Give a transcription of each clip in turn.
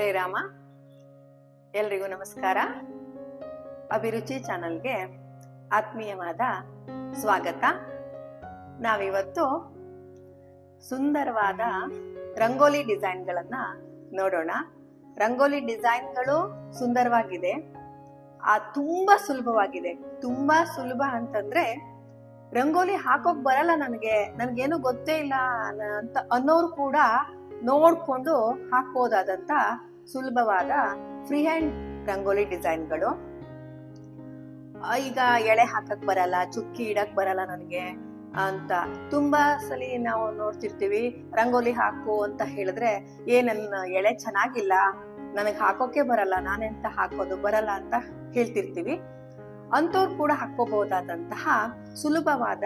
ಹರೇ ರಾಮ. ಎಲ್ರಿಗೂ ನಮಸ್ಕಾರ. ಅಭಿರುಚಿ ಚಾನಲ್ಗೆ ಆತ್ಮೀಯವಾದ ಸ್ವಾಗತ. ನಾವಿವತ್ತು ಸುಂದರವಾದ ರಂಗೋಲಿ ಡಿಸೈನ್ಗಳನ್ನ ನೋಡೋಣ. ರಂಗೋಲಿ ಡಿಸೈನ್ಗಳು ಸುಂದರವಾಗಿದೆ. ಆ ತುಂಬಾ ಸುಲಭವಾಗಿದೆ. ತುಂಬಾ ಸುಲಭ ಅಂತಂದ್ರೆ ರಂಗೋಲಿ ಹಾಕೋಕ್ ಬರಲ್ಲ ನನಗೆ. ನನ್ಗೇನು ಗೊತ್ತೇ ಇಲ್ಲ ಅಂತ ಅನ್ನೋರು ಕೂಡ ನೋಡ್ಕೊಂಡು ಹಾಕ್ಬೋದಾದಂತ ಸುಲಭವಾದ ಫ್ರೀ ಹ್ಯಾಂಡ್ ರಂಗೋಲಿ ಡಿಸೈನ್ಗಳು. ಈಗ ಎಳೆ ಹಾಕಕ್ ಬರಲ್ಲ, ಚುಕ್ಕಿ ಇಡಕ್ ಬರಲ್ಲ ನನಗೆ ಅಂತ. ತುಂಬಾ ಸಲಿ ನಾವು ನೋಡ್ತಿರ್ತೀವಿ, ರಂಗೋಲಿ ಹಾಕು ಅಂತ ಹೇಳಿದ್ರೆ, ಏ, ನನ್ನ ಎಳೆ ಚೆನ್ನಾಗಿಲ್ಲ, ನನಗೆ ಹಾಕೋಕೆ ಬರಲ್ಲ, ನಾನೆಂತ ಹಾಕೋದು, ಬರಲ್ಲ ಅಂತ ಹೇಳ್ತಿರ್ತೀವಿ. ಅಂಥವ್ರು ಕೂಡ ಹಾಕೋಬಹುದಾದಂತಹ ಸುಲಭವಾದ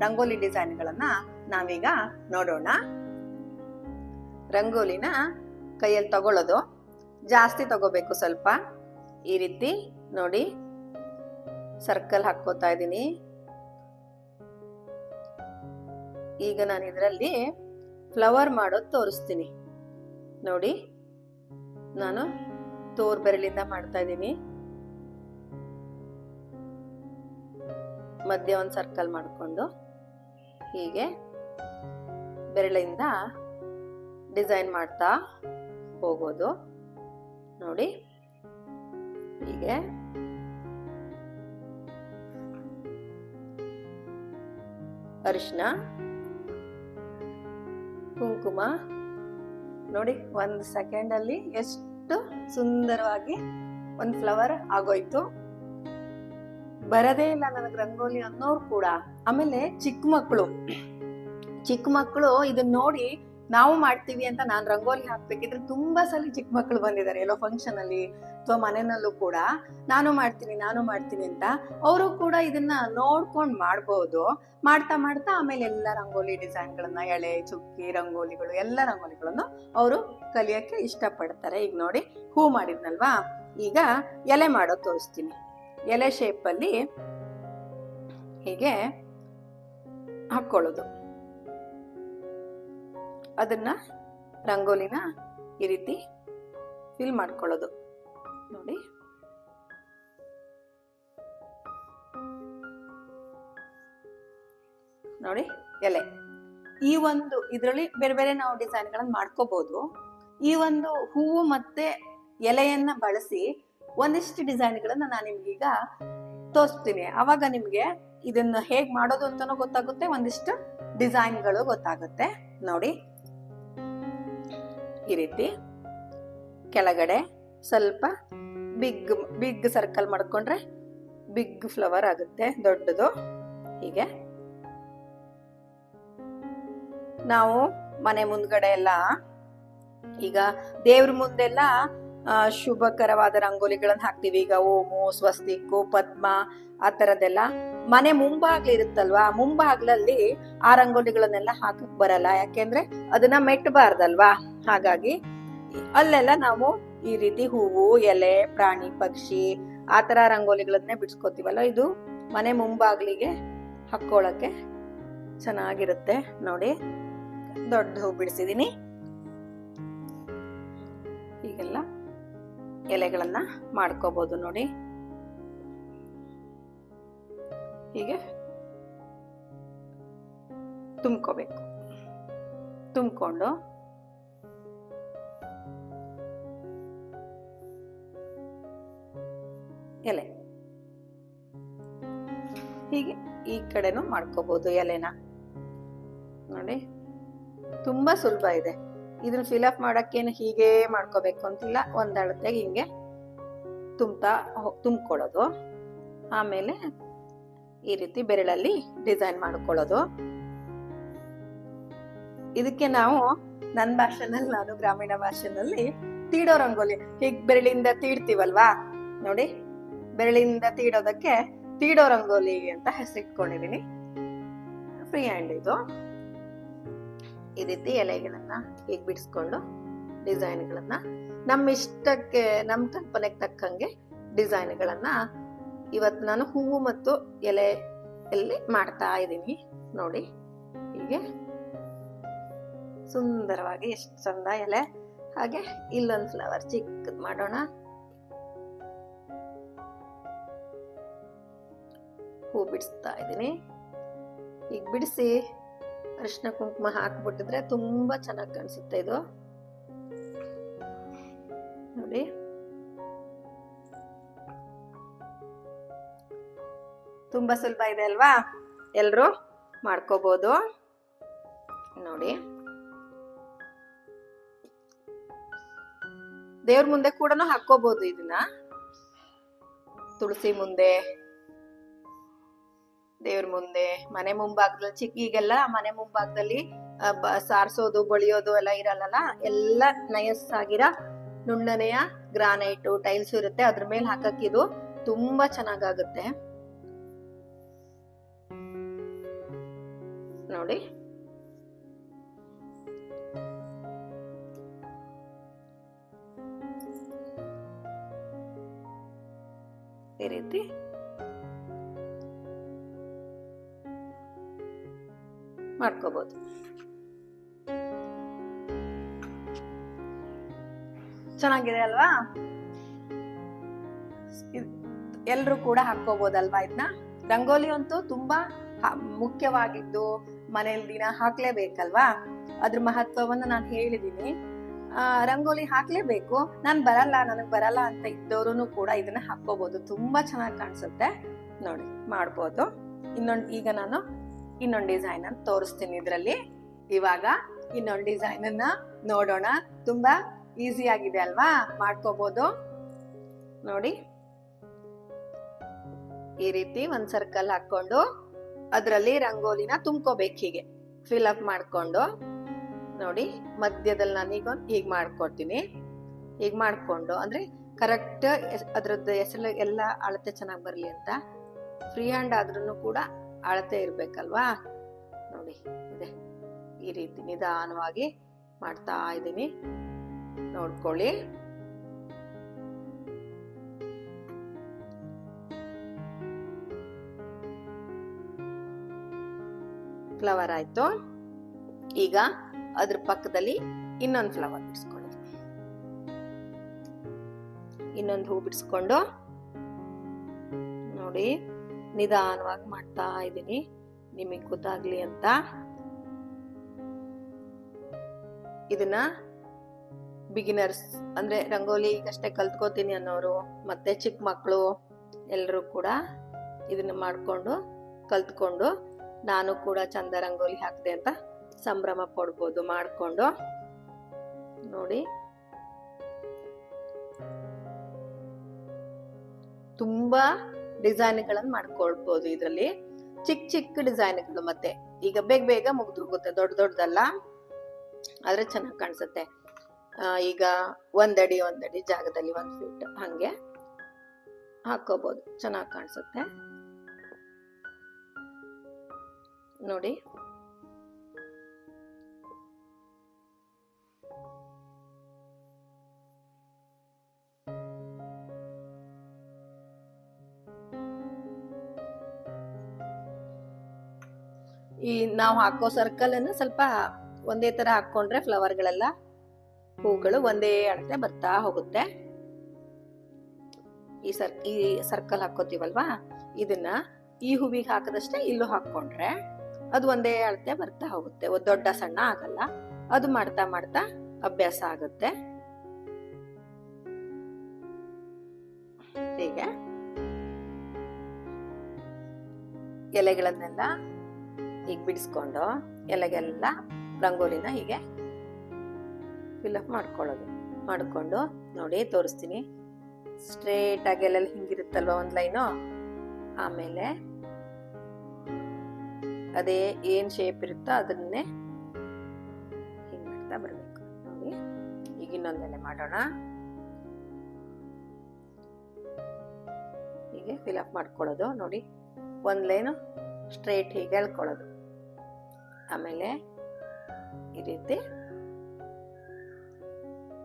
ರಂಗೋಲಿ ಡಿಸೈನ್ಗಳನ್ನ ನಾವೀಗ ನೋಡೋಣ. ರಂಗೋಲಿನ ಕೈಯಲ್ಲಿ ತಗೊಳ್ಳೋದು. ಜಾಸ್ತಿ ತಗೋಬೇಕು ಸ್ವಲ್ಪ. ಈ ರೀತಿ ನೋಡಿ. ಸರ್ಕಲ್ ಹಾಕೋತಾ ಇದ್ದೀನಿ. ಈಗ ನಾನು ಇದರಲ್ಲಿ ಫ್ಲವರ್ ಮಾಡೋದು ತೋರಿಸ್ತೀನಿ. ನೋಡಿ. ನಾನು ತೋರ್ ಬೆರಳಿಂದ ಮಾಡ್ತಾ ಇದ್ದೀನಿ. ಮಧ್ಯ ಒಂದು ಸರ್ಕಲ್ ಮಾಡಿಕೊಂಡು ಹೀಗೆ ಬೆರಳಿಂದ ಡಿಸೈನ್ ಮಾಡ್ತಾ ಹೋಗೋದು. ನೋಡಿ. ಹೀಗೆ. ಅರಿಶಿನ. ಕುಂಕುಮ. ನೋಡಿ, ಒಂದು ಸೆಕೆಂಡ್ ಅಲ್ಲಿ ಎಷ್ಟು ಸುಂದರವಾಗಿ ಒಂದು ಫ್ಲವರ್ ಆಗೋಯ್ತು. ಬರದೇ ಇಲ್ಲ ನನಗೆ ರಂಗೋಲಿ ಅನ್ನೋರು ಕೂಡ. ಆಮೇಲೆ ಚಿಕ್ಕ ಮಕ್ಕಳು ಚಿಕ್ಕ ಮಕ್ಕಳು ಇದನ್ನ ನೋಡಿ ನಾವು ಮಾಡ್ತೀವಿ ಅಂತ ನಾನು ರಂಗೋಲಿ ಹಾಕ್ಬೇಕಿದ್ರೆ ತುಂಬಾ ಸಲ ಚಿಕ್ಕ ಮಕ್ಕಳು ಬಂದಿದ್ದಾರೆ, ಎಲ್ಲೋ ಫಂಕ್ಷನ್ ಅಲ್ಲಿ ಅಥವಾ ಮನೆಯಲ್ಲೂ ಕೂಡ. ನಾನು ಮಾಡ್ತೀನಿ ನಾನು ಮಾಡ್ತೀನಿ ಅಂತ ಅವರು ಕೂಡ ಇದನ್ನ ನೋಡ್ಕೊಂಡು ಮಾಡ್ಬೋದು. ಮಾಡ್ತಾ ಮಾಡ್ತಾ ಆಮೇಲೆ ಎಲ್ಲ ರಂಗೋಲಿ ಡಿಸೈನ್ಗಳನ್ನ, ಎಳೆ, ಚುಕ್ಕಿ, ರಂಗೋಲಿಗಳು, ಎಲ್ಲ ರಂಗೋಲಿಗಳನ್ನು ಅವರು ಕಲಿಯಕ್ಕೆ ಇಷ್ಟಪಡ್ತಾರೆ. ಈಗ ನೋಡಿ, ಹೂ ಮಾಡಿದ್ನಲ್ವಾ? ಈಗ ಎಲೆ ಮಾಡೋದು ತೋರಿಸ್ತೀನಿ. ಎಲೆ ಶೇಪಲ್ಲಿ ಹೀಗೆ ಹಾಕ್ಕೊಳ್ಳೋದು ಅದನ್ನ ರಂಗೋಲಿನ ಈ ರೀತಿ ಫಿಲ್ ಮಾಡ್ಕೊಳ್ಳೋದು. ನೋಡಿ. ನೋಡಿ, ಎಲೆ. ಈ ಒಂದು ಇದರಲ್ಲಿ ಬೇರೆ ಬೇರೆ ನಾವು ಡಿಸೈನ್ಗಳನ್ನು ಮಾಡ್ಕೋಬಹುದು ಈ ಒಂದು ಹೂವು ಮತ್ತೆ ಎಲೆಯನ್ನ ಬಳಸಿ ಒಂದಿಷ್ಟು ಡಿಸೈನ್ಗಳನ್ನ ನಾನು ನಿಮ್ಗೀಗ ತೋರಿಸ್ತೀನಿ. ಅವಾಗ ನಿಮ್ಗೆ ಇದನ್ನ ಹೇಗ್ ಮಾಡೋದು ಅಂತಾನೂ ಗೊತ್ತಾಗುತ್ತೆ, ಒಂದಿಷ್ಟು ಡಿಸೈನ್ಗಳು ಗೊತ್ತಾಗುತ್ತೆ. ನೋಡಿ. ಈ ರೀತಿ. ಕೆಳಗಡೆ ಸ್ವಲ್ಪ ಬಿಗ್ ಬಿಗ್ ಸರ್ಕಲ್ ಮಾಡ್ಕೊಂಡ್ರೆ ಬಿಗ್ ಫ್ಲವರ್ ಆಗುತ್ತೆ ದೊಡ್ಡದು. ಹೀಗೆ. ನಾವು ಮನೆ ಮುಂದ್ಗಡೆ ಎಲ್ಲ ಈಗ ದೇವ್ರ ಮುಂದೆಲ್ಲ ಶುಭಕರವಾದ ರಂಗೋಲಿಗಳನ್ನ ಹಾಕ್ತಿವಿ. ಈಗ ಓಮು, ಸ್ವಸ್ತಿಕ್ಕು, ಪದ್ಮ, ಆ ತರದೆಲ್ಲ ಮನೆ ಮುಂಭಾಗ್ಲ ಇರುತ್ತಲ್ವಾ? ಮುಂಭಾಗ್ಲಲ್ಲಿ ಆ ರಂಗೋಲಿಗಳನ್ನೆಲ್ಲ ಹಾಕಕ್ ಬರಲ್ಲ. ಯಾಕೆಂದ್ರೆ ಅದನ್ನ ಮೆಟ್ಟಬಾರ್ದಲ್ವಾ ಹಾಗಾಗಿ ಅಲ್ಲೆಲ್ಲ ನಾವು ಈ ರೀತಿ ಹೂವು, ಎಲೆ, ಪ್ರಾಣಿ, ಪಕ್ಷಿ, ಆ ತರ ರಂಗೋಲಿಗಳನ್ನೇ ಬಿಡ್ಸ್ಕೊತೀವಲ್ಲ. ಇದು ಮನೆ ಮುಂಬಾಗ್ಲಿಗೆ ಹಾಕೊಳ್ಳಕ್ಕೆ ಚೆನ್ನಾಗಿರುತ್ತೆ ನೋಡಿ. ದೊಡ್ಡ ಹೂ ಬಿಡಿಸಿದೀನಿ. ಈಗೆಲ್ಲ ಎಲೆಗಳನ್ನ ಮಾಡ್ಕೋಬಹುದು ನೋಡಿ. ಹೀಗೆ ತುಂಬ್ಕೋಬೇಕು. ತುಂಬಿಕೊಂಡು ಎಲೆ. ಹೀಗೆ ಈ ಕಡೆನೂ ಮಾಡ್ಕೋಬಹುದು ಎಲೆನ. ನೋಡಿ, ತುಂಬಾ ಸುಲಭ ಇದೆ. ಇದನ್ನ ಫಿಲಪ್ ಮಾಡಕ್ಕೇನು ಹೀಗೆ ಮಾಡ್ಕೋಬೇಕು ಅಂತಿಲ್ಲ. ಒಂದ್ ಅಳತೆಗೆ ಹಿಂಗೆ ತುಂಬ್ತಾ ತುಂಬ್ಕೊಳ್ಳೋದು. ಆಮೇಲೆ ಈ ರೀತಿ ಬೆರಳಲ್ಲಿ ಡಿಸೈನ್ ಮಾಡ್ಕೊಳ್ಳೋದು. ಇದಕ್ಕೆ ನಾವು ನನ್ನ ಭಾಷೆನಲ್ಲಿ, ನಾನು ಗ್ರಾಮೀಣ ಭಾಷೆನಲ್ಲಿ ತೀಡೋ ರಂಗೋಲಿ ಹೀಗೆ ಬೆರಳಿಂದ ತೀಡ್ತೀವಲ್ವಾ? ನೋಡಿ ಬೆರಳಿಂದ ತೀಡೋದಕ್ಕೆ ತೀಡೋ ರಂಗೋಲಿ ಅಂತ ಹೆಸರಿಟ್ಕೊಂಡಿದ್ದೀನಿ. ಫ್ರೀ ಹ್ಯಾಂಡ್ ಇದು. ಈ ರೀತಿ ಎಲೆಗಳನ್ನ ಹೀಗೆ ಬಿಡಿಸ್ಕೊಂಡು ಡಿಸೈನ್ಗಳನ್ನ ನಮ್ಮ ಇಷ್ಟಕ್ಕೆ ನಮ್ಮ ಕಲ್ಪನೆಗೆ ತಕ್ಕಂಗೆ ಡಿಸೈನ್ಗಳನ್ನ ಇವತ್ತು ನಾನು ಹೂವು ಮತ್ತು ಎಲೆ ಎಲ್ಲಿ ಮಾಡ್ತಾ ಇದ್ದೀನಿ. ನೋಡಿ, ಹೀಗೆ. ಸುಂದರವಾಗಿ ಎಷ್ಟು ಚಂದ ಎಲೆ. ಹಾಗೆ, ಇಲ್ಲೊಂದು ಫ್ಲವರ್ ಚಿಕ್ಕದು ಮಾಡೋಣ. ಹೂ ಬಿಡಿಸ್ತಾ ಇದ್ದೀನಿ. ಈಗ ಬಿಡಿಸಿ ಅರಿಶಿನ ಕುಂಕುಮ ಹಾಕ್ಬಿಟ್ಟಿದ್ರೆ ತುಂಬಾ ಚೆನ್ನಾಗಿ ಕಾಣಿಸುತ್ತೆ ಇದು. ನೋಡಿ. ತುಂಬಾ ಸುಲಭ ಇದೆ ಅಲ್ವಾ? ಎಲ್ರು ಮಾಡ್ಕೋಬಹುದು ನೋಡಿ. ದೇವ್ರ ಮುಂದೆ ಕೂಡ ಹಾಕೋಬಹುದು ಇದನ್ನ ತುಳಸಿ ಮುಂದೆ. ದೇವ್ರ ಮುಂದೆ, ಮನೆ ಮುಂಭಾಗದಲ್ಲಿ ಚಿಕ್ಕ ಈಗೆಲ್ಲ ಮನೆ ಮುಂಭಾಗದಲ್ಲಿ ಸಾರಿಸೋದು, ಬಳಿಯೋದು ಎಲ್ಲ ಇರಲ್ಲ ಎಲ್ಲ ನಯಸ್ಸಾಗಿರ ನುಣ್ಣನೆಯ ಗ್ರಾನೈಟು, ಟೈಲ್ಸ್ ಇರುತ್ತೆ. ಅದ್ರ ಮೇಲೆ ಹಾಕಕ್ ಇದು ತುಂಬಾ ಚೆನ್ನಾಗಾಗುತ್ತೆ. ನೋಡಿ. ಈ ರೀತಿ. ಮಾಡ್ಕೋಬಹುದು ಚೆನ್ನಾಗಿದೆ ಅಲ್ವಾ? ಎಲ್ರು ಕೂಡ ಹಾಕೋಬಹುದಲ್ವಾ ಇದನ್ನ ರಂಗೋಲಿ ಅಂತೂ ತುಂಬಾ ಮುಖ್ಯವಾಗಿದ್ದು ಮನೆಯಲ್ಲಿ ದಿನ ಹಾಕ್ಲೇಬೇಕಲ್ವಾ? ಅದ್ರ ಮಹತ್ವವನ್ನು ನಾನು ಹೇಳಿದೀನಿ. ರಂಗೋಲಿ ಹಾಕ್ಲೇಬೇಕು. ನಾನ್ ಬರಲ್ಲ, ನನಗ್ ಬರಲ್ಲ ಅಂತ ಇದ್ದವರು ಕೂಡ ಇದನ್ನ ಹಾಕೋಬಹುದು ತುಂಬಾ ಚೆನ್ನಾಗಿ ಕಾಣಿಸುತ್ತೆ. ನೋಡಿ, ಮಾಡ್ಬೋದು. ಇನ್ನೊಂದು, ಈಗ ನಾನು ಇನ್ನೊಂದು ಡಿಸೈನ್ ಅನ್ನು ತೋರಿಸ್ತೀನಿ ಇದರಲ್ಲಿ. ಇವಾಗ ಇನ್ನೊಂದು ಡಿಸೈನ್ ಅನ್ನ ನೋಡೋಣ. ತುಂಬಾ ಈಸಿ ಆಗಿದೆ ಅಲ್ವಾ? ಮಾಡ್ಕೋಬಹುದು ನೋಡಿ. ಈ ರೀತಿ ಒಂದ್ ಸರ್ಕಲ್ ಹಾಕೊಂಡು ಅದರಲ್ಲಿ ರಂಗೋಲಿನ ತುಂಬ್ಕೋಬೇಕು ಹೀಗೆ. ಫಿಲ್ ಅಪ್ ಮಾಡ್ಕೊಂಡು. ನೋಡಿ, ಮಧ್ಯದಲ್ಲಿ ನಾನೀಗ ಹೀಗೆ ಮಾಡ್ಕೊಡ್ತೀನಿ. ಹೀಗೆ ಮಾಡ್ಕೊಂಡು, ಅಂದ್ರೆ ಕರೆಕ್ಟ್ ಅದ್ರದ್ದು ಹೆಸರು ಎಲ್ಲ ಅಳತೆ ಚೆನ್ನಾಗಿ ಬರಲಿ ಅಂತ. ಫ್ರೀ ಹ್ಯಾಂಡ್ ಆದ್ರೂ ಕೂಡ ಅಳತೆ ಇರ್ಬೇಕಲ್ವಾ? ನೋಡಿ, ಇದೆ. ಈ ರೀತಿ ನಿಧಾನವಾಗಿ ಮಾಡ್ತಾ ಇದ್ದೀನಿ. ನೋಡ್ಕೊಳ್ಳಿ. ಫ್ಲವರ್ ಆಯ್ತು. ಈಗ ಅದ್ರ ಪಕ್ಕದಲ್ಲಿ ಇನ್ನೊಂದು ಫ್ಲವರ್ ಬಿಡಿಸ್ಕೊಳ್ಳಿ. ಇನ್ನೊಂದು ಹೂ ಬಿಡಿಸ್ಕೊಂಡು ನೋಡಿ. ನಿಧಾನವಾಗಿ ಮಾಡ್ತಾ ಇದ್ದೀನಿ. ನಿಮಗೆ ಗೊತ್ತಾಗ್ಲಿ ಅಂತ. ಇದನ್ನ ಬಿಗಿನರ್ಸ್ ಅಂದ್ರೆ ರಂಗೋಲಿ ಈಗಷ್ಟೇ ಕಲ್ತ್ಕೋತೀನಿ ಅನ್ನೋರು, ಮತ್ತೆ ಚಿಕ್ಕ ಮಕ್ಕಳು ಎಲ್ಲರೂ ಕೂಡ ಇದನ್ನ ಮಾಡಿಕೊಂಡು, ಕಲ್ತ್ಕೊಂಡು ನಾನು ಕೂಡ ಚಂದ ರಂಗೋಲಿ ಹಾಕಿದೆ ಅಂತ ಸಂಭ್ರಮ ಪಡ್ಬೋದು ಮಾಡಿಕೊಂಡು. ನೋಡಿ. ತುಂಬಾ ಡಿಸೈನ್ಗಳನ್ನ ಮಾಡ್ಕೊಳ್ಬೋದು ಇದರಲ್ಲಿ. ಚಿಕ್ಕ ಚಿಕ್ಕ ಡಿಸೈನ್ಗಳು ಮತ್ತೆ. ಈಗ ಬೇಗ ಬೇಗ ಮುಗ್ದು ಹೋಗುತ್ತೆ. ದೊಡ್ಡ ದೊಡ್ಡದಲ್ಲ. ಆದ್ರೆ ಚೆನ್ನಾಗಿ ಕಾಣಿಸುತ್ತೆ. ಈಗ ಒಂದಡಿ ಒಂದಡಿ ಜಾಗದಲ್ಲಿ ಒಂದು ಫೀಟ್ ಹಂಗೆ ಹಾಕೋಬಹುದು ಚೆನ್ನಾಗಿ ಕಾಣಿಸುತ್ತೆ. ನೋಡಿ. ಈ ನಾವು ಹಾಕೋ ಸರ್ಕಲ್ ಅನ್ನು ಸ್ವಲ್ಪ ಒಂದೇ ತರ ಹಾಕೊಂಡ್ರೆ ಫ್ಲವರ್ಗಳೆಲ್ಲ ಹೂಗಳು ಒಂದೇ ಅಳತೆ ಬರ್ತಾ ಹೋಗುತ್ತೆ. ಈ ಸರ್, ಈ ಸರ್ಕಲ್ ಹಾಕೋತೀವಲ್ವಾ? ಇದನ್ನ ಈ ಹೂವಿಗೆ ಹಾಕದಷ್ಟೇ ಇಲ್ಲೂ ಹಾಕೊಂಡ್ರೆ ಅದು ಒಂದೇ ಅಳತೆ ಬರ್ತಾ ಹೋಗುತ್ತೆ. ದೊಡ್ಡ ಸಣ್ಣ ಆಗಲ್ಲ. ಅದು ಮಾಡ್ತಾ ಮಾಡ್ತಾ ಅಭ್ಯಾಸ ಆಗುತ್ತೆ. ಹೀಗೆ. ಎಲೆಗಳನ್ನೆಲ್ಲ ಈಗ ಬಿಡಿಸ್ಕೊಂಡು ಎಲೆಗೆಲ್ಲ ರಂಗೋಲಿನ ಹೀಗೆ ಫಿಲಪ್ ಮಾಡ್ಕೊಳ್ಳೋದು. ಮಾಡಿಕೊಂಡು ನೋಡಿ ತೋರಿಸ್ತೀನಿ. ಸ್ಟ್ರೇಟ್ ಆಗಿ ಎಲ್ಲೆಲ್ಲಿ ಹಿಂಗಿರುತ್ತಲ್ವ ಒಂದು ಲೈನು? ಆಮೇಲೆ ಅದೇ ಏನ್ ಶೇಪ್ ಇರುತ್ತೋ ಅದನ್ನೇ ಹಿಂಗೆ ಮಾಡ್ತಾ ಬರಬೇಕು. ನೋಡಿ, ಈಗ ಇನ್ನೊಂದೆಲೆ ಮಾಡೋಣ. ಹೀಗೆ ಫಿಲಪ್ ಮಾಡ್ಕೊಳ್ಳೋದು. ನೋಡಿ, ಒಂದು ಲೈನು ಸ್ಟ್ರೇಟ್ ಹೀಗೆ ಎಳ್ಕೊಳ್ಳೋದು. ಆಮೇಲೆ ಈ ರೀತಿ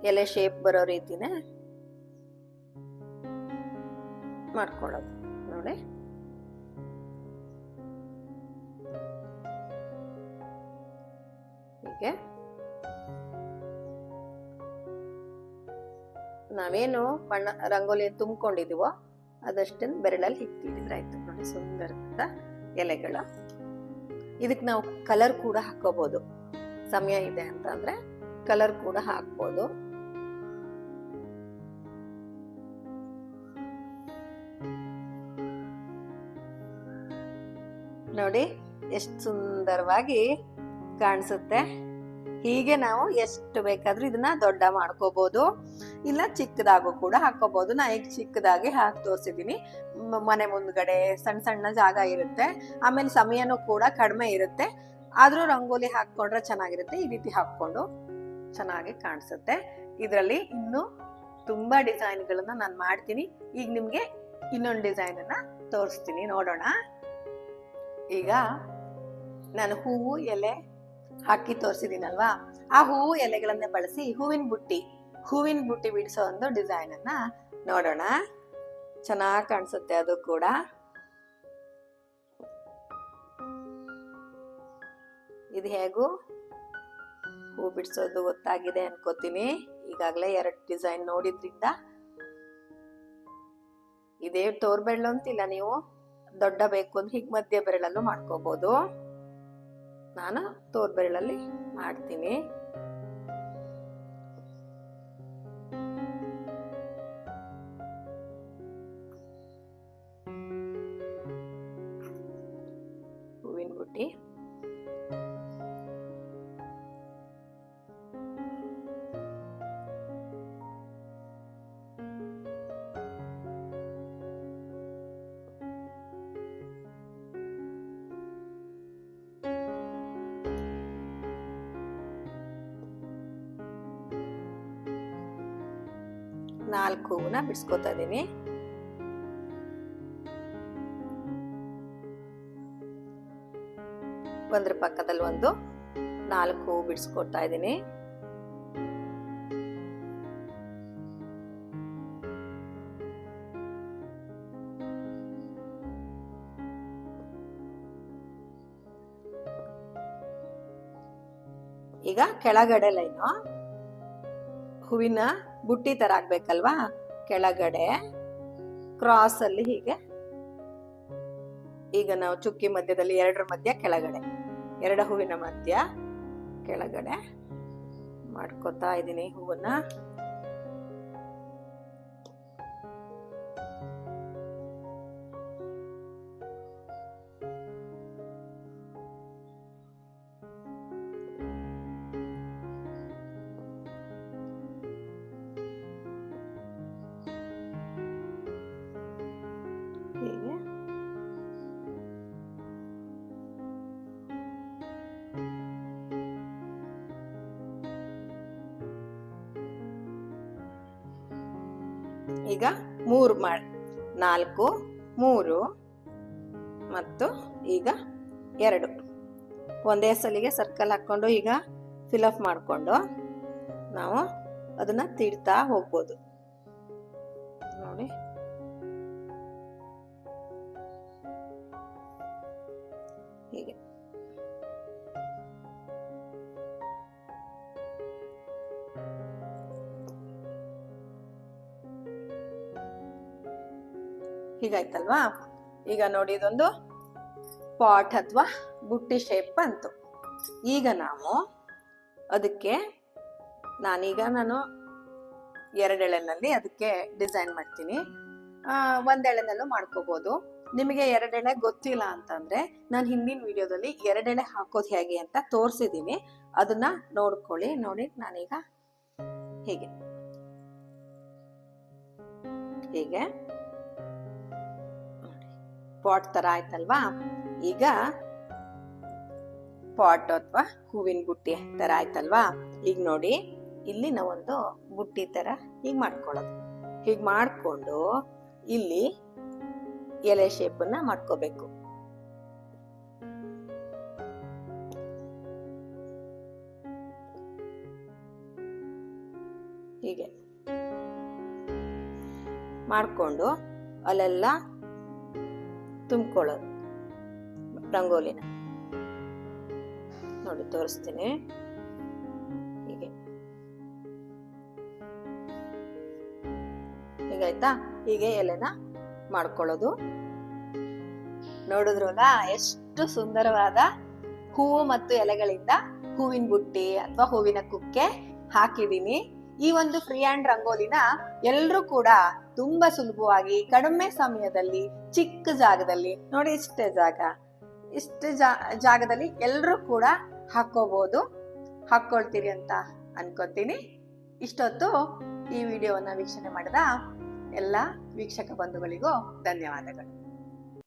ಎಲೆ ಶೇಪ್ ಬರೋ ರೀತಿನೇ ಮಾಡ್ಕೊಳ್ಳೋದು. ನೋಡಿ. ಹೀಗೆ. ನಾವೇನು ಬಣ್ಣ ರಂಗೋಲಿ ತುಂಬಿಕೊಂಡಿದೀವೋ ಅದಷ್ಟನ್ನು ಬೆರಳಲ್ಲಿ ಇಟ್ಟಿದ್ರೆ ಆಯ್ತು. ನೋಡಿ ಸುಂದರದ ಎಲೆಗಳು. ಇದಕ್ಕೆ ನಾವು ಕಲರ್ ಕೂಡ ಹಾಕೋಬಹುದು ಸಮಯ ಇದೆ ಅಂತ ಅಂದ್ರೆ ಕಲರ್ ಕೂಡ ಹಾಕ್ಬೋದು. ನೋಡಿ, ಎಷ್ಟು ಸುಂದರವಾಗಿ ಕಾಣಿಸುತ್ತೆ. ಹೀಗೆ ನಾವು ಎಷ್ಟು ಬೇಕಾದ್ರೂ ಇದನ್ನ ದೊಡ್ಡ ಮಾಡ್ಕೋಬಹುದು ಇಲ್ಲ ಚಿಕ್ಕದಾಗೂ ಕೂಡ ಹಾಕೋಬಹುದು ನಾ ಈಗ ಚಿಕ್ಕದಾಗಿ ಹಾಕಿ ತೋರಿಸಿದ್ದೀನಿ ಮನೆ ಮುಂದ್ಗಡೆ ಸಣ್ಣ ಸಣ್ಣ ಜಾಗ ಇರುತ್ತೆ. ಆಮೇಲೆ ಸಮಯನೂ ಕೂಡ ಕಡಿಮೆ ಇರುತ್ತೆ. ಆದ್ರೂ ರಂಗೋಲಿ ಹಾಕೊಂಡ್ರೆ ಚೆನ್ನಾಗಿರುತ್ತೆ. ಈ ರೀತಿ ಹಾಕೊಂಡು ಚೆನ್ನಾಗಿ ಕಾಣಿಸುತ್ತೆ. ಇದರಲ್ಲಿ ಇನ್ನು ತುಂಬಾ ಡಿಸೈನ್ಗಳನ್ನ ನಾನು ಮಾಡ್ತೀನಿ. ಈಗ ನಿಮ್ಗೆ ಇನ್ನೊಂದು ಡಿಸೈನ್ ಅನ್ನ ತೋರಿಸ್ತೀನಿ. ನೋಡೋಣ. ಈಗ ನಾನು ಹೂವು, ಎಲೆ ಹಾಕಿ ತೋರಿಸಿದೀನಲ್ವಾ? ಆ ಹೂವು ಎಲೆಗಳನ್ನ ಬಳಸಿ ಹೂವಿನ ಬುಟ್ಟಿ ಹೂವಿನ ಬುಟ್ಟಿ ಬಿಡಿಸೋ ಒಂದು ಡಿಸೈನ್ ಅನ್ನ ನೋಡೋಣ. ಚೆನ್ನಾಗಿ ಕಾಣಿಸುತ್ತೆ ಅದು ಕೂಡ. ಇದು ಹೇಗೂ? ಹೂ ಬಿಡಿಸೋದು ಗೊತ್ತಾಗಿದೆ ಅನ್ಕೋತೀನಿ. ಈಗಾಗಲೇ ಎರಡು ಡಿಸೈನ್ ನೋಡಿದ್ರಿಂದ. ಇದೇ ತೋರ್ಬೆಳ್ಳು ಅಂತಿಲ್ಲ ನೀವು. ದೊಡ್ಡ ಬೇಕು ಅಂದ್ರೆ ಹೀಗೆ ಮಧ್ಯ ಬೆರಳಲ್ಲೂ ಮಾಡ್ಕೋಬಹುದು ನಾನು ತೋರ್ಬೆರಳಲ್ಲಿ ಮಾಡ್ತೀನಿ. ನಾಲ್ಕು ಹೂವನ್ನ ಬಿಡಿಸ್ಕೊತಾ ಇದ್ದೀನಿ ಒಂದ್ರ ಪಕ್ಕದಲ್ಲಿ ಒಂದು ನಾಲ್ಕು ಹೂ ಬಿಡಿಸ್ಕೊಡ್ತಾ ಇದ್ದೀನಿ ಈಗ ಕೆಳಗಡೆ ಲೈನು. ಹೂವಿನ ಬುಟ್ಟಿ ತರ ಆಗ್ಬೇಕಲ್ವಾ? ಕೆಳಗಡೆ ಕ್ರಾಸ್ ಅಲ್ಲಿ ಹೀಗೆ. ಈಗ ನಾವು ಚುಕ್ಕಿ ಮಧ್ಯದಲ್ಲಿ ಎರಡರ ಮಧ್ಯ, ಕೆಳಗಡೆ. ಎರಡು ಹೂವಿನ ಮಧ್ಯ, ಕೆಳಗಡೆ. ಮಾಡ್ಕೊತಾ ಇದ್ದೀನಿ ಹೂವನ್ನ. ಈಗ ಮೂರು ಮಾಡಿ, ನಾಲ್ಕು, ಮೂರು, ಮತ್ತು ಈಗ ಎರಡು. ಒಂದೇ ಸಲಿಗೆ ಸರ್ಕಲ್ ಹಾಕ್ಕೊಂಡು ಈಗ ಫಿಲಪ್ ಮಾಡಿಕೊಂಡು ನಾವು ಅದನ್ನ ತೀಡ್ತಾ ಹೋಗ್ಬೋದು. ಹೀಗಾಯ್ತಲ್ವಾ? ಈಗ ನೋಡಿ ಇದೊಂದು ಪಾಟ್ ಅಥವಾ ಬುಟ್ಟಿ ಶೇಪ್ ಬಂತು ಈಗ ನಾವು ಅದಕ್ಕೆ ನಾನೀಗ ನಾನು ಎರಡೆಳೆನಲ್ಲಿ ಅದಕ್ಕೆ ಡಿಸೈನ್ ಮಾಡ್ತೀನಿ. ಒಂದೆಳೆನಲ್ಲೂ ಮಾಡ್ಕೋಬೋದು. ನಿಮಗೆ ಎರಡೆಳೆ ಗೊತ್ತಿಲ್ಲ ಅಂತಂದ್ರೆ ನಾನು ಹಿಂದಿನ ವಿಡಿಯೋದಲ್ಲಿ ಎರಡೆಳೆ ಹಾಕೋದು ಹೇಗೆ ಅಂತ ತೋರಿಸಿದ್ದೀನಿ ಅದನ್ನ ನೋಡ್ಕೊಳ್ಳಿ. ನೋಡಿ, ನಾನೀಗ ಹೀಗೆ. ಹೀಗೆ? ಪಾಟ್ ತರ ಆಯ್ತಲ್ವಾ? ಈಗ ಪಾಟ್ ಅಥವಾ ಹೂವಿನ ಬುಟ್ಟಿ ತರ ಆಯ್ತಲ್ವಾ? ಈಗ ನೋಡಿ ಇಲ್ಲಿ ನಾವೊಂದು ಬುಟ್ಟಿ ತರ ಹೀಗ್ ಮಾಡ್ಕೊಳ್ಳೋದು. ಹೀಗ್ ಮಾಡ್ಕೊಂಡು ಇಲ್ಲಿ ಎಲೆ ಶೇಪನ್ನ ಮಾಡ್ಕೋಬೇಕು. ಹೀಗೆ. ಮಾಡ್ಕೊಂಡು ಅಲ್ಲೆಲ್ಲ ತುಂಬಿಕೊಳ್ಳೋದು. ರಂಗೋಲಿನ. ನೋಡಿ, ತೋರಿಸ್ತೀನಿ. ಹೀಗೆ. ಹೀಗಾಯ್ತಾ? ಹೀಗೆ ಎಲೆನ ಮಾಡ್ಕೊಳ್ಳೋದು. ನೋಡಿದ್ರಲ್ಲ, ಎಷ್ಟು ಸುಂದರವಾದ ಹೂವು ಮತ್ತು ಎಲೆಗಳಿಂದ ಹೂವಿನ ಬುಟ್ಟಿ ಅಥವಾ ಹೂವಿನ ಕುಕ್ಕೆ ಹಾಕಿದೀನಿ ಈ ಒಂದು ಫ್ರೀ ಹ್ಯಾಂಡ್ ರಂಗೋಲಿನ ಎಲ್ಲರೂ ಕೂಡ ತುಂಬಾ ಸುಲಭವಾಗಿ ಕಡಿಮೆ ಸಮಯದಲ್ಲಿ ಚಿಕ್ಕ ಜಾಗದಲ್ಲಿ, ನೋಡಿ ಇಷ್ಟೇ ಜಾಗ, ಇಷ್ಟು ಜಾಗದಲ್ಲಿ ಎಲ್ಲರೂ ಕೂಡ ಹಾಕೋಬಹುದು ಹಾಕೊಳ್ತೀರಿ ಅಂತ ಅನ್ಕೋತೀನಿ. ಇಷ್ಟೊತ್ತು ಈ ವಿಡಿಯೋವನ್ನ ವೀಕ್ಷಣೆ ಮಾಡಿದ ಎಲ್ಲ ವೀಕ್ಷಕ ಬಂಧುಗಳಿಗೂ ಧನ್ಯವಾದಗಳು.